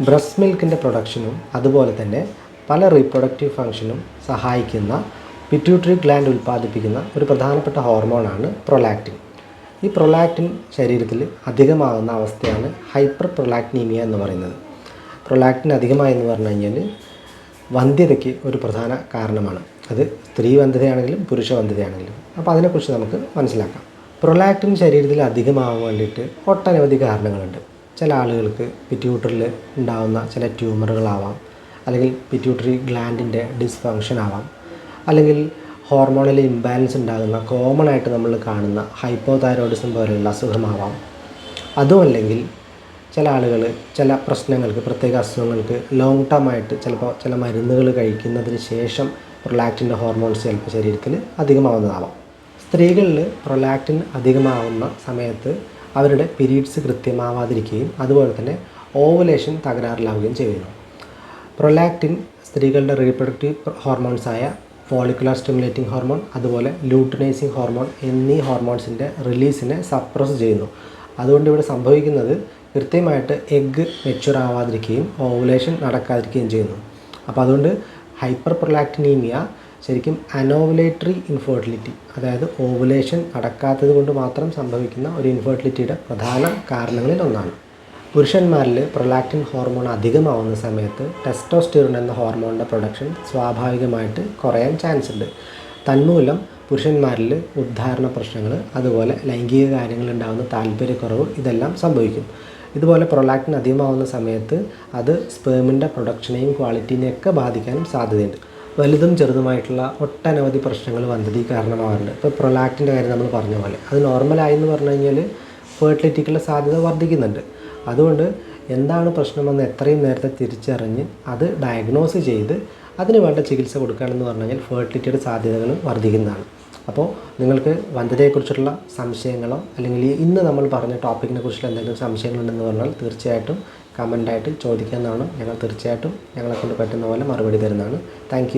Breast മിൽക്കിന്റെ പ്രൊഡക്ഷനും അതുപോലെ തന്നെ പല റീപ്രൊഡക്റ്റീവ് ഫങ്ഷനും സഹായിക്കുന്ന പിറ്റ്യൂട്ടറി ഗ്ലാൻഡ് ഉൽപ്പാദിപ്പിക്കുന്ന ഒരു പ്രധാനപ്പെട്ട ഹോർമോണാണ് പ്രൊലാക്റ്റിൻ. ഈ പ്രൊലാക്റ്റിൻ ശരീരത്തിൽ അധികമാകുന്ന അവസ്ഥയാണ് ഹൈപ്പർ പ്രൊലാക്നീമിയ എന്ന് പറയുന്നത്. പ്രൊലാക്റ്റിൻ അധികമായി എന്ന് പറഞ്ഞു കഴിഞ്ഞാൽ വന്ധ്യതയ്ക്ക് ഒരു പ്രധാന കാരണമാണ്. അത് സ്ത്രീ വന്ധ്യതയാണെങ്കിലും പുരുഷ വന്ധ്യതയാണെങ്കിലും. അപ്പോൾ അതിനെക്കുറിച്ച് നമുക്ക് മനസ്സിലാക്കാം. പ്രൊലാക്റ്റിൻ ശരീരത്തിൽ അധികമാകാൻ വേണ്ടിയിട്ട് ഒട്ടനവധി കാരണങ്ങളുണ്ട്. ചില ആളുകൾക്ക് പിറ്റ്യൂട്ടറിൽ ഉണ്ടാകുന്ന ചില ട്യൂമറുകളാവാം അല്ലെങ്കിൽ പിറ്റ്യൂട്ടറി ഗ്ലാൻഡിന്റെ ഡിസ്ഫങ്ഷൻ ആവാം. അല്ലെങ്കിൽ ഹോർമോണിൽ ഇംബാലൻസ് ഉണ്ടാകുന്ന കോമൺ ആയിട്ട് നമ്മൾ കാണുന്ന ഹൈപ്പോ തൈറോയിഡിസം പോലെയുള്ള അസുഖമാവാം. അതുമല്ലെങ്കിൽ ചില ആളുകൾ ചില പ്രശ്നങ്ങൾക്ക് പ്രത്യേക അസുഖങ്ങൾക്ക് ലോങ് ടേം ആയിട്ട് ചിലപ്പോൾ ചില മരുന്നുകൾ കഴിക്കുന്നതിന് ശേഷം പ്രൊലാക്റ്റിന്റെ ഹോർമോൺസ് ചിലപ്പോൾ ശരീരത്തിൽ അധികമാവുന്നതാവാം. സ്ത്രീകളിൽ പ്രൊലാക്റ്റിൻ അധികമാവുന്ന സമയത്ത് അവരുടെ പീരീഡ്സ് കൃത്യമാവാതിരിക്കുകയും അതുപോലെ തന്നെ ഓവുലേഷൻ തകരാറിലാവുകയും ചെയ്യുന്നു. പ്രൊലാക്റ്റിൻ സ്ത്രീകളുടെ റീപ്രൊഡക്റ്റീവ് ഹോർമോൺസായ ഫോളിക്കുലർ സ്റ്റിമുലേറ്റിംഗ് ഹോർമോൺ അതുപോലെ ലൂട്ടിനൈസിങ് ഹോർമോൺ എന്നീ ഹോർമോൺസിന്റെ റിലീസിനെ സപ്രസ് ചെയ്യുന്നു. അതുകൊണ്ട് ഇവിടെ സംഭവിക്കുന്നത് കൃത്യമായിട്ട് എഗ്ഗ് മെച്ചുർ ആവാതിരിക്കുകയും ഓവുലേഷൻ നടക്കാതിരിക്കുകയും ചെയ്യുന്നു. അപ്പോൾ അതുകൊണ്ട് ഹൈപ്പർ പ്രൊലാക്ടിനീമിയ ശരിക്കും അനോവുലേറ്ററി ഇൻഫെർട്ടിലിറ്റി അതായത് ഓവുലേഷൻ നടക്കാത്തത് കൊണ്ട് മാത്രം സംഭവിക്കുന്ന ഒരു ഇൻഫെർട്ടിലിറ്റിയുടെ പ്രധാന കാരണങ്ങളിൽ ഒന്നാണ്. പുരുഷന്മാരിൽ പ്രൊലാക്റ്റിൻ ഹോർമോൺ അധികമാവുന്ന സമയത്ത് ടെസ്റ്റോസ്റ്റിറോൺ എന്ന ഹോർമോണിന്റെ പ്രൊഡക്ഷൻ സ്വാഭാവികമായിട്ട് കുറയാൻ ചാൻസ് ഉണ്ട്. തന്മൂലം പുരുഷന്മാരിൽ ഉദ്ധാരണ പ്രശ്നങ്ങൾ അതുപോലെ ലൈംഗിക കാര്യങ്ങൾ ഉണ്ടാകുന്ന താല്പര്യക്കുറവ് ഇതെല്ലാം സംഭവിക്കും. ഇതുപോലെ പ്രൊലാക്റ്റിൻ അധികമാവുന്ന സമയത്ത് അത് സ്പേമിന്റെ പ്രൊഡക്ഷനെയും ക്വാളിറ്റീനെയൊക്കെ ബാധിക്കാനും സാധ്യതയുണ്ട്. വലുതും ചെറുതുമായിട്ടുള്ള ഒട്ടനവധി പ്രശ്നങ്ങൾ വന്ധതി കാരണമാകാറുണ്ട് ഇപ്പോൾ പ്രൊലാക്റ്റിന്റെ കാര്യം നമ്മൾ പറഞ്ഞ പോലെ. അത് നോർമലായി എന്ന് പറഞ്ഞു കഴിഞ്ഞാൽ ഫെർട്ടിലിറ്റിക്കുള്ള സാധ്യത വർദ്ധിക്കുന്നുണ്ട്. അതുകൊണ്ട് എന്താണ് പ്രശ്നമെന്ന് എത്രയും നേരത്തെ തിരിച്ചറിഞ്ഞ് അത് ഡയഗ്നോസ് ചെയ്ത് അതിന് വേണ്ട ചികിത്സ കൊടുക്കുകയാണെന്ന് പറഞ്ഞു കഴിഞ്ഞാൽ ഫെർട്ടിലിറ്റിയുടെ സാധ്യതകൾ വർദ്ധിക്കുന്നതാണ്. അപ്പോൾ നിങ്ങൾക്ക് വന്ധ്യതയെക്കുറിച്ചുള്ള സംശയങ്ങളോ അല്ലെങ്കിൽ ഇന്ന് നമ്മൾ പറഞ്ഞ ടോപ്പിക്കിനെ കുറിച്ചുള്ള എന്തെങ്കിലും സംശയങ്ങളുണ്ടെന്ന് പറഞ്ഞാൽ തീർച്ചയായിട്ടും കമന്റായിട്ട് ചോദിക്കാവുന്നതാണ് ഞങ്ങൾ തീർച്ചയായിട്ടും ഞങ്ങളെക്കൊണ്ട് പറ്റുന്ന പോലെ മറുപടി തരുന്നതാണ്. താങ്ക്